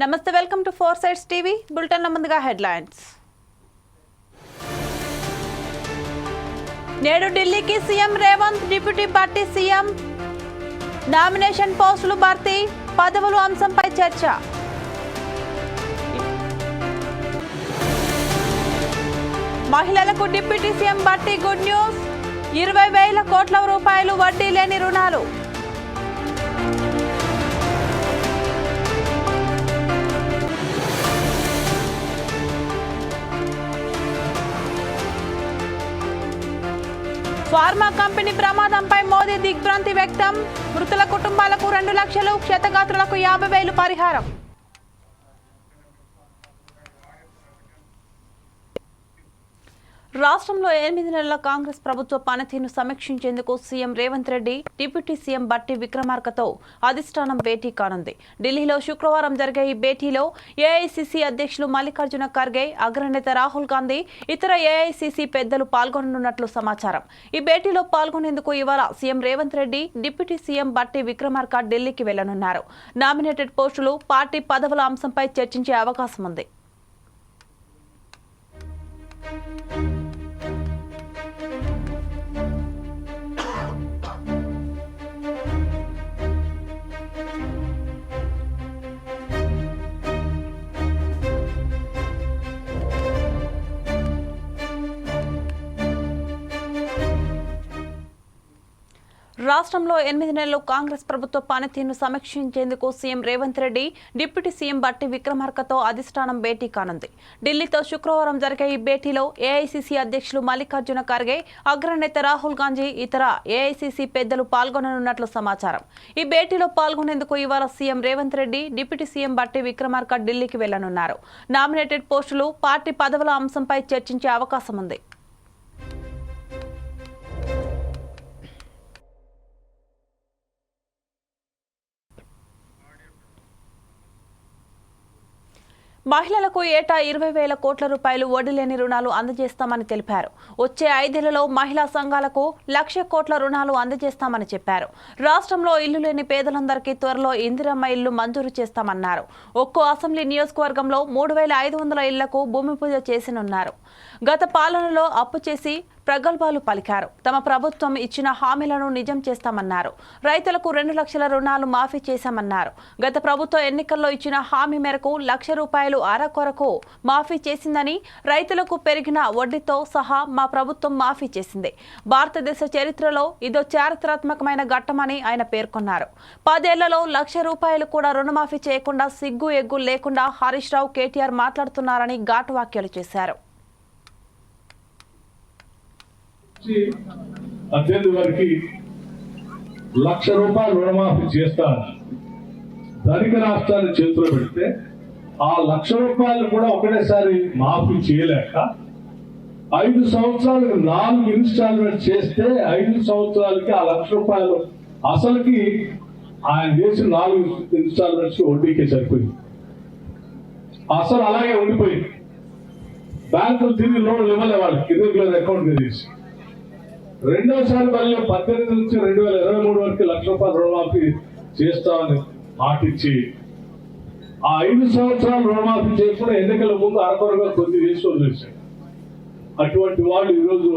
నమస్తే welcome to four sides TV bulletin ముందుగా headlines. నేడు ఢిల్లీకి CM Revanth deputy party CM nomination పోస్టులు భర్తీ పదవులు అంశంపై చర్చ. మహిళలకు డిప్యూటీ సీఎం భర్తీ గుడ్ న్యూస్ ఇరవై వేల కోట్ల రూపాయలు వడ్డీ లేని రుణాలు. ఫార్మా కంపెనీ ప్రమాదంపై మోదీ దిగ్భ్రాంతి వ్యక్తం. మృతుల కుటుంబాలకు రెండు లక్షలు క్షతగాత్రులకు యాభై వేలు పరిహారం. రాష్ట్రంలో ఎనిమిది నెలల కాంగ్రెస్ ప్రభుత్వ పనితీరును సమీక్షించేందుకు CM Revanth Reddy deputy CM Bhatti విక్రమార్కతో అధిష్టానం భేటీ కానుంది. ఢిల్లీలో శుక్రవారం జరిగే ఈ భేటీలో ఏఐసిసి అధ్యక్షులు మల్లికార్జున ఖర్గే అగ్రనేత రాహుల్ గాంధీ ఇతర ఏఐసిసి పెద్దలు పాల్గొననున్నట్లు సమాచారం. ఈ భేటీలో పాల్గొనేందుకు ఇవాళ CM Revanth Reddy deputy CM Bhatti Vikramarka ఢిల్లీకి వెళ్ళనున్నారు. నామినేటెడ్ పోస్టులు పార్టీ పదవుల అంశంపై చర్చించే అవకాశం ఉంది రాష్ట్రంలో ఎనిమిది నెలలు కాంగ్రెస్ ప్రభుత్వ పనితీరును సమీక్షించేందుకు CM Revanth Reddy deputy CM Bhatti విక్రమార్కతో అధిష్టానం భేటీ కానుంది. ఢిల్లీతో శుక్రవారం జరిగే ఈ భేటీలో ఏఐసీసీ అధ్యక్షులు మల్లికార్జున ఖర్గే అగ్రనేత రాహుల్ గాంధీ ఇతర ఏఐసీసీ పెద్దలు పాల్గొననున్నట్లు సమాచారం. ఈ భేటీలో పాల్గొనేందుకు ఇవాళ CM Revanth Reddy deputy CM Bhatti Vikramarka ఢిల్లీకి వెళ్ళనున్నారు. నామినేటెడ్ పోస్టులు పార్టీ పదవుల అంశంపై చర్చించే అవకాశం ఉంది మహిళలకు ఏటా ఇరవై వేల కోట్ల రూపాయలు వడ్డీ లేని రుణాలు అందజేస్తామని తెలిపారు. వచ్చే ఐదేళ్ళలో మహిళా సంఘాలకు లక్ష కోట్ల రుణాలు అందజేస్తామని చెప్పారు. రాష్ట్రంలో ఇల్లు లేని పేదలందరికీ త్వరలో ఇందిరమ్మ ఇల్లు మంజూరు చేస్తామన్నారు. ఒక్కో అసెంబ్లీ నియోజకవర్గంలో మూడు వేల ఐదు వందల ఇళ్ళకు భూమి పూజ చేసినున్నారు. గత పాలనలో అప్పు చేసి ప్రగల్భాలు పలికారు. తమ ప్రభుత్వం ఇచ్చిన హామీలను నిజం చేస్తామన్నారు. రైతులకు రెండు లక్షల రుణాలు మాఫీ చేశామన్నారు. గత ప్రభుత్వ ఎన్నికల్లో ఇచ్చిన హామీ మేరకు లక్ష రూపాయలు అరకొరకు మాఫీ చేసిందని రైతులకు పెరిగిన వడ్డీతో సహా మా ప్రభుత్వం మాఫీ చేసింది. భారతదేశ చరిత్రలో ఇదో చారిత్రాత్మకమైన ఘట్టమని ఆయన పేర్కొన్నారు. పదేళ్ళలో లక్ష రూపాయలు కూడా రుణమాఫీ చేయకుండా సిగ్గు ఎగ్గు లేకుండా హరీష్ రావు కేటీఆర్ మాట్లాడుతున్నారని ఘాటు వ్యాఖ్యలు చేశారు. అత్యంత వారికి లక్ష రూపాయలు రుణమాఫీ చేస్తాను ధనిక రాష్ట్రాన్ని చేతిలో పెడితే ఆ లక్ష రూపాయలు కూడా ఒకటేసారి మాఫీ చేయలేక ఐదు సంవత్సరాలకు నాలుగు ఇన్స్టాల్మెంట్ చేస్తే ఐదు సంవత్సరాలకి ఆ లక్ష రూపాయలు అసలుకి ఆయన చేసిన నాలుగు ఇన్స్టాల్మెంట్స్ వడ్డీకే సరిపోయింది. అసలు అలాగే ఉండిపోయింది. బ్యాంకులు తిరిగి లోన్లు ఇవ్వలే వాళ్ళకి ఇర్రెగ్యులర్ అకౌంట్ తీసి రెండోసారి మళ్ళీ పద్దెనిమిది నుంచి రెండు వేల ఇరవై మూడు వరకు లక్ష రూపాయలు రుణమాఫీ చేస్తామని మాటిచ్చి ఆ ఐదు సంవత్సరాలు రుణమాఫీ చేయకుండా ఎన్నికల ముందు అరకొరగా కొద్ది తీసుకొని వదిలేశారు. అటువంటి వాళ్ళు ఈరోజు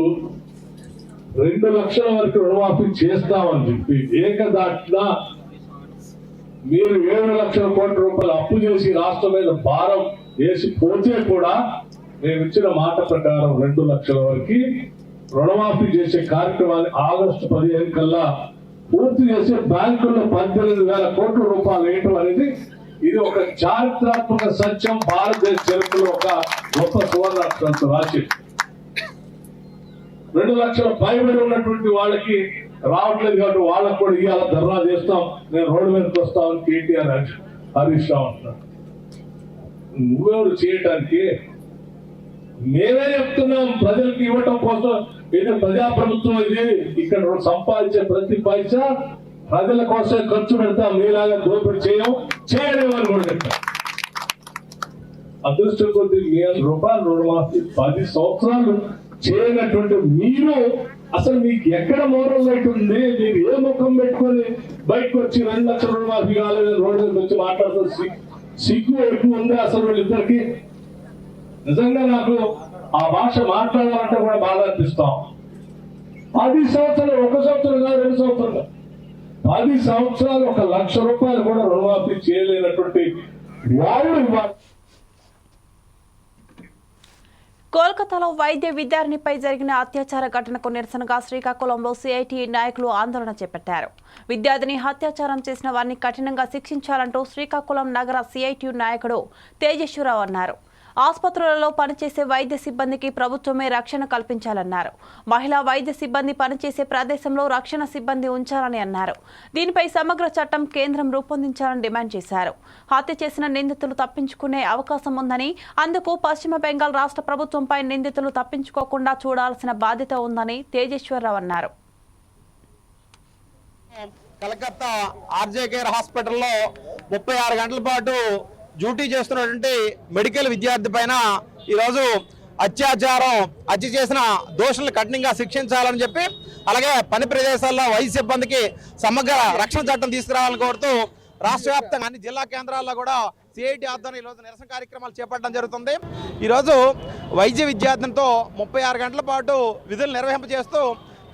రెండు లక్షల వరకు రుణమాఫీ చేస్తామని చెప్పి ఏకదాటిన మీరు ఏడు లక్షల కోట్ల రూపాయలు అప్పు చేసి రాష్ట్రం మీద భారం వేసి పోతే కూడా మేము ఇచ్చిన మాట ప్రకారం రెండు లక్షల వరకు రుణమాఫీ చేసే కార్యక్రమాన్ని ఆగస్టు పదిహేను కల్లా పూర్తి చేసే బ్యాంకుల్లో పద్దెనిమిది వేల కోట్ల రూపాయలు వేయటం అనేది ఇది ఒక చారిత్రాత్మక సత్యం భారతదేశ చరిత్రలో ఒక గొప్ప సువర్ణాక్షరంతో రాసి రెండు లక్షల పైబడి ఉన్నటువంటి వాళ్ళకి రావట్లేదు కాబట్టి వాళ్ళకు కూడా ఇవాళ ధర్నా చేస్తాం. నేను రోడ్డు మీదకి వస్తామని కేటీఆర్ హరీష్ రావు అంటున్నాను నువ్వెవరు చేయటానికి? మేమే చెప్తున్నాం ప్రజలకు ఇవ్వటం కోసం ఇది ప్రజాప్రభుత్వం ఇది ఇక్కడ సంపాదించే ప్రతి పైసా ప్రజల కోసం ఖర్చు పెడతాం మీలాగా దోపిడీ చేయం చేయలేమని కూడా చెప్తాం అదృష్టం కొద్ది వేల రూపాయలు రుణమాఫీ పది సంవత్సరాలు చేయనటువంటి మీరు అసలు మీకు ఎక్కడ మోరల్ రైట్ ఉంది? మీరు ఏ ముఖం పెట్టుకొని బయటకు వచ్చి రెండు లక్షల రుణమాఫీ కాలేదు రోడ్డు వచ్చి మాట్లాడుతూ సిగ్గు ఎక్కువ ఉంది అసలు వీళ్ళిద్దరికి? నిజంగా నాకు ఆ భాష మాట్లాడాలంటే కూడా బాధ అనిపిస్తాం. పది సంవత్సరాలు ఒక సంవత్సరం కాదు రెండు సంవత్సరాలు. పది సంవత్సరాలు ఒక లక్ష రూపాయలు కూడా రుణమాఫీ చేయలేనటువంటి వాళ్ళు ఇవ్వాలి. కోల్కతాలో వైద్య విద్యార్థినిపై జరిగిన అత్యాచార ఘటనకు నిరసనగా శ్రీకాకుళంలో సిఐటి నాయకులు ఆందోళన చేపట్టారు. విద్యార్థిని అత్యాచారం చేసిన వారిని కఠినంగా శిక్షించాలంటూ శ్రీకాకుళం నగర సిఐటి నాయకుడు తేజేశ్వరరావు అన్నారు. ఆసుపత్రులలో పనిచేసే వైద్య సిబ్బందికి ప్రభుత్వమే రక్షణ కల్పించాలన్నారు. మహిళా వైద్య సిబ్బంది పనిచేసే ప్రదేశంలో రక్షణ సిబ్బంది ఉంచాలని అన్నారు. దీనిపై సమగ్ర చట్టం కేంద్రం రూపొందించాలని డిమాండ్ చేశారు. హత్య చేసిన నిందితులు తప్పించుకునే అవకాశం ఉందని అందుకు పశ్చిమ బెంగాల్ రాష్ట్ర ప్రభుత్వంపై నిందితులు తప్పించుకోకుండా చూడాల్సిన బాధ్యత ఉందని తేజేశ్వరరావు అన్నారు. కలకత్తా ఆర్జే కేర్ హాస్పిటల్లో ముప్పై ఆరు గంటల పాటు డ్యూటీ చేస్తున్నటువంటి మెడికల్ విద్యార్థి పైన ఈరోజు అత్యాచారం హత్య చేసిన దోషులను కఠినంగా శిక్షించాలని చెప్పి అలాగే పని ప్రదేశాల్లో వైద్య సిబ్బందికి సమగ్ర రక్షణ చట్టం తీసుకురావాలని కోరుతూ రాష్ట్ర వ్యాప్తంగా అన్ని జిల్లా కేంద్రాల్లో కూడా సిఐటి ఆధ్వర్యంలో ఈరోజు నిరసన కార్యక్రమాలు చేపట్టడం జరుగుతుంది. ఈరోజు వైద్య విద్యార్థులతో ముప్పై ఆరు గంటల పాటు విధులు నిర్వహింపజేస్తూ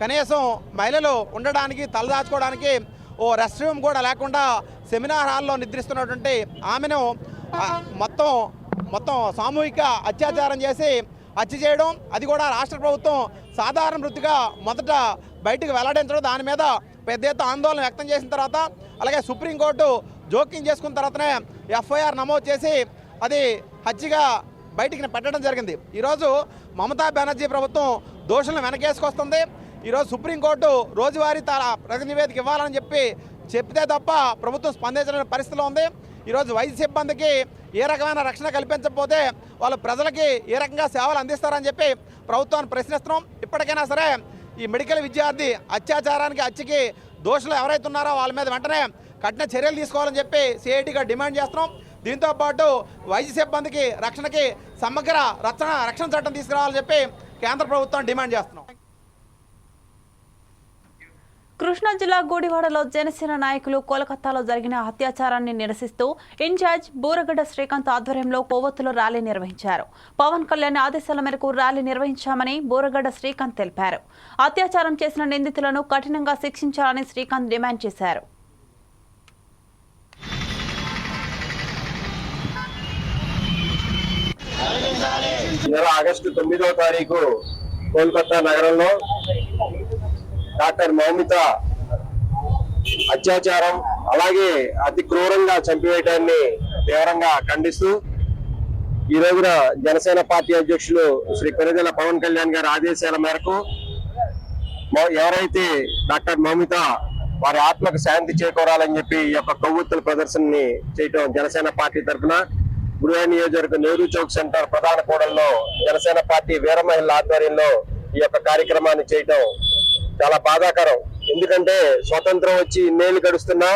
కనీసం మహిళలు ఉండడానికి తలదాచుకోవడానికి ఓ రెస్ట్ రూమ్ కూడా లేకుండా సెమినార్ హాల్లో నిద్రిస్తున్నటువంటి ఆమెను మొత్తం మొత్తం సామూహిక అత్యాచారం చేసి హత్య చేయడం అది కూడా రాష్ట్ర ప్రభుత్వం సాధారణ వృత్తిగా మొదట బయటకు వెల్లడించడం దాని మీద పెద్ద ఎత్తున ఆందోళన వ్యక్తం చేసిన తర్వాత అలాగే సుప్రీంకోర్టు జోక్యం చేసుకున్న తర్వాతనే ఎఫ్ఐఆర్ నమోదు చేసి అది హత్యగా బయటికి పెట్టడం జరిగింది. ఈరోజు మమతా బెనర్జీ ప్రభుత్వం దోషులను వెనకేసుకొస్తుంది. ఈరోజు సుప్రీంకోర్టు రోజువారీ తన ప్రతి నివేదిక ఇవ్వాలని చెప్పి చెప్తే తప్ప ప్రభుత్వం స్పందించలేని పరిస్థితిలో ఉంది. ఈరోజు వైద్య సిబ్బందికి ఏ రకమైన రక్షణ కల్పించకపోతే వాళ్ళు ప్రజలకి ఏ రకంగా సేవలు అందిస్తారని చెప్పి ప్రభుత్వాన్ని ప్రశ్నిస్తున్నాం. ఇప్పటికైనా సరే ఈ మెడికల్ విద్యార్థి అత్యాచారానికి హత్యకి దోషులు ఎవరైతే ఉన్నారో వాళ్ళ మీద వెంటనే కఠిన చర్యలు తీసుకోవాలని చెప్పి సిఐటిగా డిమాండ్ చేస్తున్నాం. దీంతో పాటు వైద్య సిబ్బందికి రక్షణకి సమగ్ర రక్షణ రక్షణ చట్టం తీసుకురావాలని చెప్పి కేంద్ర ప్రభుత్వం డిమాండ్ చేస్తున్నాం. కృష్ణా జిల్లా గూడివాడలో జనసేన నాయకులు కోలకత్తాలో జరిగిన అత్యాచారాన్ని నిరసిస్తూ ఇన్ఛార్జ్ బూరగడ్డ శ్రీకాంత్ ఆధ్వర్యంలో కొవ్వొత్తులో ర్యాలీ నిర్వహించారు. పవన్ కళ్యాణ్ ఆదేశాల మేరకు ర్యాలీ నిర్వహించామని బూరగడ్డ శ్రీకాంత్ తెలిపారు. అత్యాచారం చేసిన నిందితులను కఠినంగా శిక్షించాలని శ్రీకాంత్ డిమాండ్ చేశారు. ఆగస్టు తొమ్మిదవ తారీఖు కోల్కతా నగరంలో డాక్టర్ మౌమిత అత్యాచారం అలాగే అతి క్రూరంగా చంపివేయటాన్ని తీవ్రంగా ఖండిస్తూ ఈ రోజున జనసేన పార్టీ అధ్యక్షులు శ్రీ కొనిదెల పవన్ కళ్యాణ్ గారి ఆదేశాల మేరకు ఎవరైతే డాక్టర్ మౌమిత వారి ఆత్మకు శాంతి చేకూరాలని చెప్పి ఈ యొక్క కొవ్వొత్తుల ప్రదర్శనని చేయటం జనసేన పార్టీ తరఫున గృహ నియోజకవర్గ నెహ్రూ చౌక్ సెంటర్ ప్రధాన కూడల్లో జనసేన పార్టీ వీర మహిళల ఆధ్వర్యంలో ఈ యొక్క కార్యక్రమాన్ని చేయటం చాలా బాధాకరం. ఎందుకంటే స్వతంత్రం వచ్చి ఇన్నేళ్ళు గడుస్తున్నా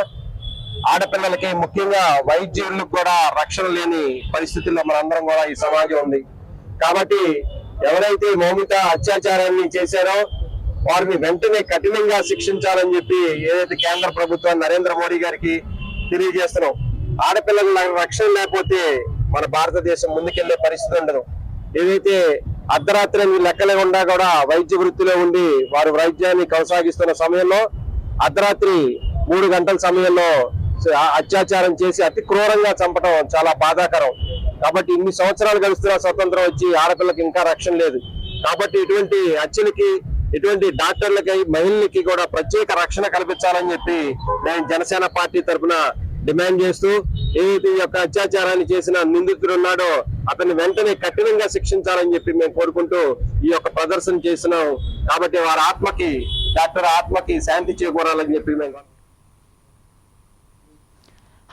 ఆడపిల్లలకి ముఖ్యంగా వైద్యులకు కూడా రక్షణ లేని పరిస్థితుల్లో మనందరం కూడా ఈ సమాజం ఉంది. కాబట్టి ఎవరైతే మౌమిత అత్యాచారాన్ని చేశారో వారిని వెంటనే కఠినంగా శిక్షించాలని చెప్పి ఏదైతే కేంద్ర ప్రభుత్వం నరేంద్ర మోడీ గారికి తెలియజేస్తున్నాం. ఆడపిల్లల రక్షణ లేకపోతే మన భారతదేశం ముందుకెళ్ళే పరిస్థితి ఉండదు. ఏదైతే అర్ధరాత్రి అని లెక్క లేకుండా కూడా వైద్య వృత్తిలో ఉండి వారు వైద్యాన్ని కొనసాగిస్తున్న సమయంలో అర్ధరాత్రి మూడు గంటల సమయంలో అత్యాచారం చేసి అతి క్రూరంగా చంపడం చాలా బాధాకరం. కాబట్టి ఇన్ని సంవత్సరాలు గడుస్తున్న స్వతంత్రం వచ్చి ఆడపిల్లకి ఇంకా రక్షణ లేదు. కాబట్టి ఇటువంటి హత్యలకి ఇటువంటి డాక్టర్లకి మహిళలకి కూడా ప్రత్యేక రక్షణ కల్పించాలని చెప్పి నేను జనసేన పార్టీ తరఫున డిమాండ్ చేస్తూ ఏదైతే ఈ యొక్క అత్యాచారాన్ని చేసిన నిందితుడు ఉన్నాడో అతన్ని వెంటనే కఠినంగా శిక్షించాలని చెప్పి మేము కోరుకుంటూ ఈ యొక్క ప్రదర్శన చేసినాం కాబట్టి వారి ఆత్మకి డాక్టర్ ఆత్మకి శాంతి చేకూరాలని చెప్పి మేము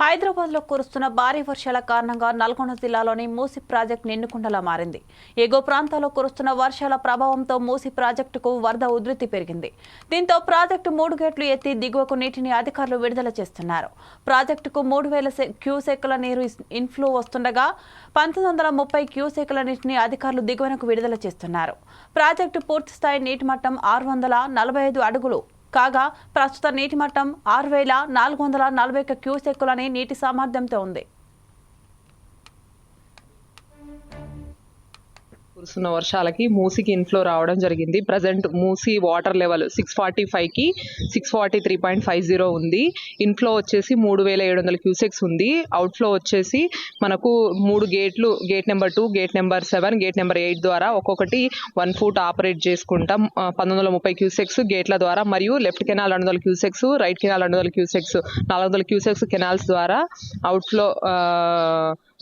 హైదరాబాద్లో కురుస్తున్న భారీ వర్షాల కారణంగా నల్గొండ జిల్లాలోని మూసి ప్రాజెక్టు నిండుకుండలా మారింది. ఎగువ ప్రాంతాల్లో కురుస్తున్న వర్షాల ప్రభావంతో మూసి ప్రాజెక్టుకు వరద ఉధృతి పెరిగింది. దీంతో ప్రాజెక్టు మూడు గేట్లు ఎత్తి దిగువకు నీటిని అధికారులు విడుదల చేస్తున్నారు. ప్రాజెక్టుకు మూడు వేల సె- క్యూసెక్కుల నీరు ఇన్ఫ్లో వస్తుండగా పంతొమ్మిది వందల ముప్పై క్యూసెక్కుల నీటిని అధికారులు దిగువనకు విడుదల చేస్తున్నారు. ప్రాజెక్టు పూర్తిస్థాయి నీటి మట్టం ఆరు వందల నలభై ఐదు అడుగులు కాగా ప్రస్తుత నీటి మట్టం ఆరు వేల నాలుగు వందల నలభై ఒక్క క్యూసెక్కులని నీటి సామర్థ్యంతో ఉంది. కురుస్తున్న వర్షాలకి మూసీకి ఇన్ఫ్లో రావడం జరిగింది. Present Musi water level six forty ఫైవ్కి six forty three point five zero ఉంది. ఇన్ఫ్లో వచ్చేసి మూడు వేల ఏడు వందల క్యూసెక్స్ ఉంది. అవుట్ఫ్లో వచ్చేసి మనకు మూడు గేట్లు gate number two gate number seven gate number eight ద్వారా ఒక్కొక్కటి వన్ ఫుట్ ఆపరేట్ చేసుకుంటాం. పంతొమ్మిది వందల ముప్పై క్యూసెక్స్ గేట్ల ద్వారా మరియు లెఫ్ట్ కెనాల్ రెండు వందల క్యూసెక్స్ రైట్ కెనాల్ రెండు వందల క్యూసెక్స్ నాలుగు వందల క్యూసెక్స్ కెనాల్స్ ద్వారా అవుట్ఫ్లో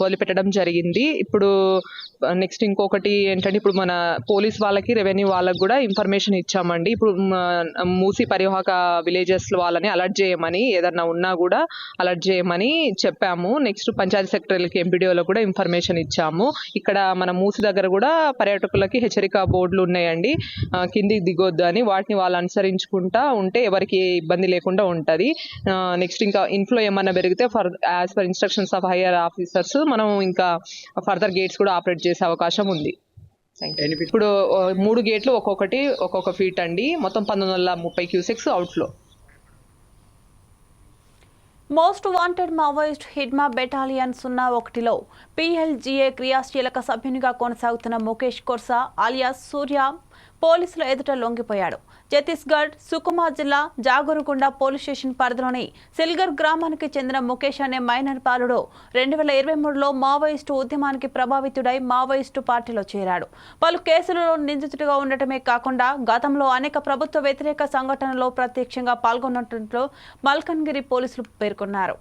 వదిలిపెట్టడం జరిగింది. ఇప్పుడు నెక్స్ట్ ఇంకొకటి ఏంటంటే ఇప్పుడు మన పోలీస్ వాళ్ళకి రెవెన్యూ వాళ్ళకి కూడా ఇన్ఫర్మేషన్ ఇచ్చామండి. ఇప్పుడు మూసి పరివాహక విలేజెస్ వాళ్ళని అలర్ట్ చేయమని ఏదన్నా ఉన్నా కూడా అలర్ట్ చేయమని చెప్పాము. నెక్స్ట్ పంచాయతీ సెక్రటరీలకి ఎంపీడీఓలకు కూడా ఇన్ఫర్మేషన్ ఇచ్చాము. ఇక్కడ మన మూసి దగ్గర కూడా పర్యాటకులకి హెచ్చరిక బోర్డులు ఉన్నాయండి. కిందికి దిగొద్దు అని వాటిని వాళ్ళు అనుసరించుకుంటా ఉంటే ఎవరికి ఇబ్బంది లేకుండా ఉంటుంది. నెక్స్ట్ ఇంకా ఇన్ఫ్లో ఏమన్నా పెరిగితే for as per instructions of higher officers మనం ఇంకా ఫర్దర్ గేట్స్ కూడా ఆపరేట్ చేసే అవకాశం ఉంది. ఇప్పుడు మూడు గేట్లు ఒక్కొక్కటి ఒక్కొక్క ఫీట్ అండి. మొత్తం పంతొమ్మిది వందల ముప్పై cusecs outflow most wanted Maoist Hidma battalion సున్నా ఒకటిలో పిఎల్జీఏ క్రియాశీలక సభ్యునిగా కొనసాగుతున్న ముఖేష్ కొర్సా అలియాస్ సూర్య పోలీసుల ఎదుట లొంగిపోయాడు. ఛత్తీస్గఢ్ సుకుమా జిల్లా జాగరుగుండ పోలీస్ స్టేషన్ పరిధిలోని సిల్గర్ గ్రామానికి చెందిన ముఖేష్ అనే మైనర్ బాలుడు రెండు వేల ఇరవై మూడులో మావోయిస్టు ఉద్యమానికి ప్రభావితుడై మావోయిస్టు పార్టీలో చేరాడు. పలు కేసులలో నిందితుడిగా ఉండటమే కాకుండా గతంలో అనేక ప్రభుత్వ వ్యతిరేక సంఘటనలో ప్రత్యక్షంగా పాల్గొన్నట్లు మల్కన్గిరి పోలీసులు పేర్కొన్నారు.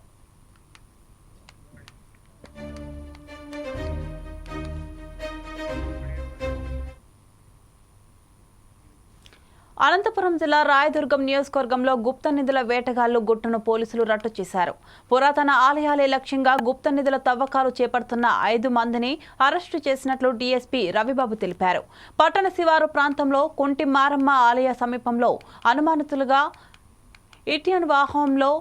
అనంతపురం జిల్లా రాయదుర్గం నియోజకవర్గంలో గుప్త నిధుల వేటగాళ్ళు గుట్టును పోలీసులు రట్టు చేశారు. పురాతన ఆలయాలే లక్ష్యంగా గుప్త నిధుల తవ్వకాలు చేపడుతున్న ఐదు మందిని అరెస్టు చేసినట్లు డీఎస్పీ రవిబాబు తెలిపారు. పట్టణ శివారు ప్రాంతంలో కుంటి మారమ్మ ఆలయ సమీపంలో అనుమానితులుగా ఇటియన్ వాహనంలో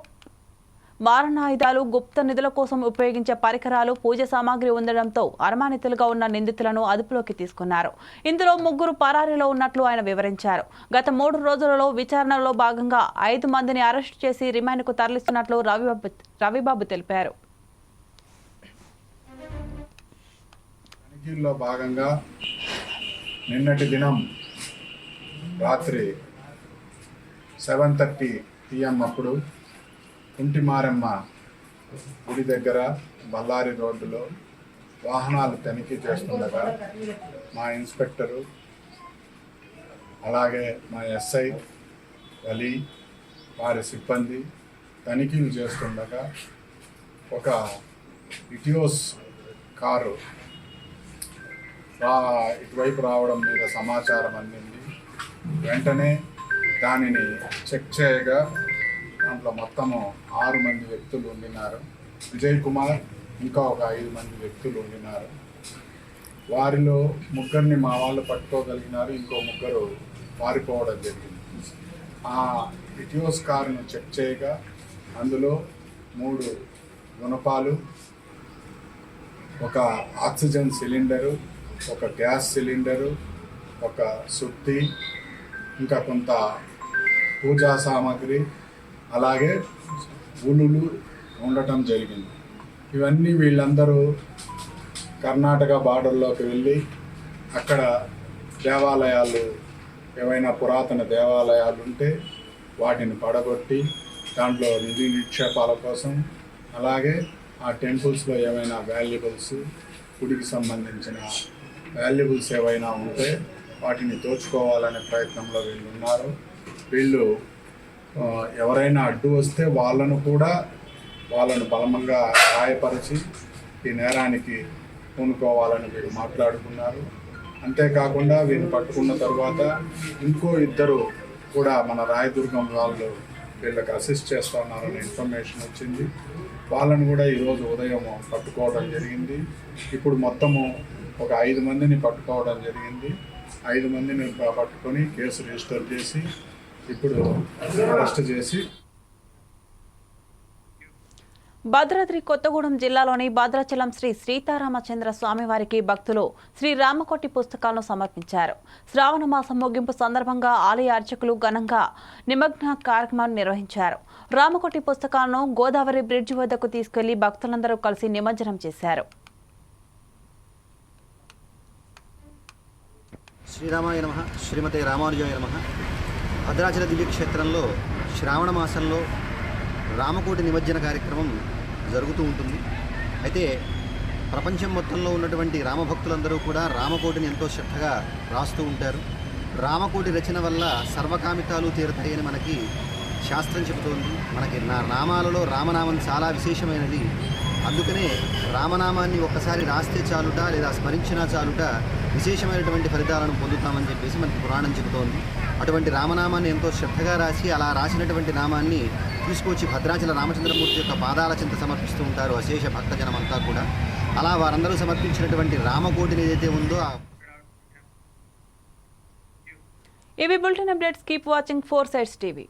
మారణాయుధాలు గుప్త నిధుల కోసం ఉపయోగించే పరికరాలు పూజ సామాగ్రి ఉండడంతో అనుమానితులుగా ఉన్న నిందితులను అదుపులోకి తీసుకున్నారు. ఇందులో ముగ్గురు పరారీలో ఉన్నట్లు ఆయన వివరించారు. గత మూడు రోజులలో విచారణలో భాగంగా ఐదు మందిని అరెస్టు చేసి రిమాండ్కు తరలిస్తున్నట్లు రవిబాబు రవిబాబు తెలిపారు. భాగంగా నిన్నటి దినం రాత్రి సెవెన్ థర్టీ పిఎం అప్పుడు ఇంటి మారమ్మ గుడి దగ్గర బళ్ళారి రోడ్డులో వాహనాలు తనిఖీ చేస్తుండగా మా ఇన్స్పెక్టరు అలాగే మా ఎస్ఐ వలి వారి సిబ్బంది తనిఖీలు చేస్తుండగా ఒక ఇటియోస్ కారు ఇటువైపు రావడం మీద సమాచారం అందింది. వెంటనే దానిని చెక్ చేయగా దాంట్లో మొత్తము ఆరు మంది వ్యక్తులు ఉండినారు. విజయ్ కుమార్ ఇంకా ఒక ఐదు మంది వ్యక్తులు ఉండినారు. వారిలో ముగ్గురిని మా వాళ్ళు పట్టుకోగలిగినారు ఇంకో ముగ్గురు పారిపోవడం జరిగింది. ఆ ఇటియోస్ కారును చెక్ చేయగా అందులో మూడు గుణపాలు ఒక ఆక్సిజన్ సిలిండరు ఒక గ్యాస్ సిలిండరు ఒక సుత్తి ఇంకా కొంత పూజా సామాగ్రి అలాగే ఉలులు ఉండటం జరిగింది. ఇవన్నీ వీళ్ళందరూ కర్ణాటక బార్డర్లోకి వెళ్ళి అక్కడ దేవాలయాలు ఏవైనా పురాతన దేవాలయాలు ఉంటే వాటిని పడగొట్టి దాంట్లో నిధి నిక్షేపాల కోసం అలాగే ఆ టెంపుల్స్లో ఏమైనా వాల్యుబుల్స్ గుడికి సంబంధించిన వాల్యుబుల్స్ ఏవైనా ఉంటే వాటిని దోచుకోవాలనే ప్రయత్నంలో వీళ్ళు ఉన్నారు. వీళ్ళు ఎవరైనా అడ్డు వస్తే వాళ్ళను కూడా వాళ్ళను బలమంగా గాయపరిచి ఈ నేరానికి పూనుకోవాలని వీరు మాట్లాడుకున్నారు. అంతేకాకుండా వీరిని పట్టుకున్న తర్వాత ఇంకో ఇద్దరు కూడా మన రాయదుర్గం వాళ్ళు వీళ్ళకి అసిస్ట్ చేస్తున్నారనే ఇన్ఫర్మేషన్ వచ్చింది. వాళ్ళను కూడా ఈరోజు ఉదయం పట్టుకోవడం జరిగింది. ఇప్పుడు మొత్తము ఒక ఐదు మందిని పట్టుకోవడం జరిగింది. ఐదు మందిని పట్టుకొని కేసు రిజిస్టర్ చేసి ఇప్పుడు అరెస్ట్ చేసి భద్రాద్రి కొత్తగూడెం జిల్లాలోని భద్రాచలం శ్రీ సీతారామచంద్ర స్వామివారికి భక్తులు శ్రీ రామకోటి పుస్తకాలను సమర్పించారు. శ్రావణ మాసం ముగింపు సందర్భంగా ఆలయ అర్చకులు ఘనంగా నిమగ్న కార్యక్రమాన్ని నిర్వహించారు. రామకోటి పుస్తకాలను గోదావరి బ్రిడ్జ్ వద్దకు తీసుకెళ్ళి భక్తులందరూ కలిసి నిమజ్జనం చేశారు. శ్రీరామాయ నమ. శ్రీమతే రామానుజాయ నమ. భద్రాచల దివ్యక్షేత్రంలో శ్రావణ మాసంలో రామకోటి నిమజ్జన కార్యక్రమం జరుగుతూ ఉంటుంది. అయితే ప్రపంచం మొత్తంలో ఉన్నటువంటి రామభక్తులందరూ కూడా రామకోటిని ఎంతో శ్రద్ధగా రాస్తూ ఉంటారు. రామకోటి రచన వల్ల సర్వకామితాలు తీరుతాయని మనకి శాస్త్రం చెబుతోంది. మనకి నా నామాలలో రామనామం చాలా విశేషమైనది. అందుకనే రామనామాన్ని ఒక్కసారి రాస్తే చాలుట లేదా స్మరించినా చాలుట విశేషమైనటువంటి ఫలితాలను పొందుతామని చెప్పేసి మనకి పురాణం చెబుతోంది. అటువంటి రామనామాన్ని ఎంతో శ్రద్ధగా రాసి అలా రాసినటువంటి నామాన్ని తీసుకొచ్చి భద్రాచల రామచంద్రమూర్తి యొక్క పాదాల చింత సమర్పిస్తూ ఉంటారు అశేష భక్తజనం అంతా కూడా. అలా వారందరూ సమర్పించినటువంటి రామకోటిని ఏదైతే ఉందో ఏబీ ఇవి bulletin updates keep watching four sides TV.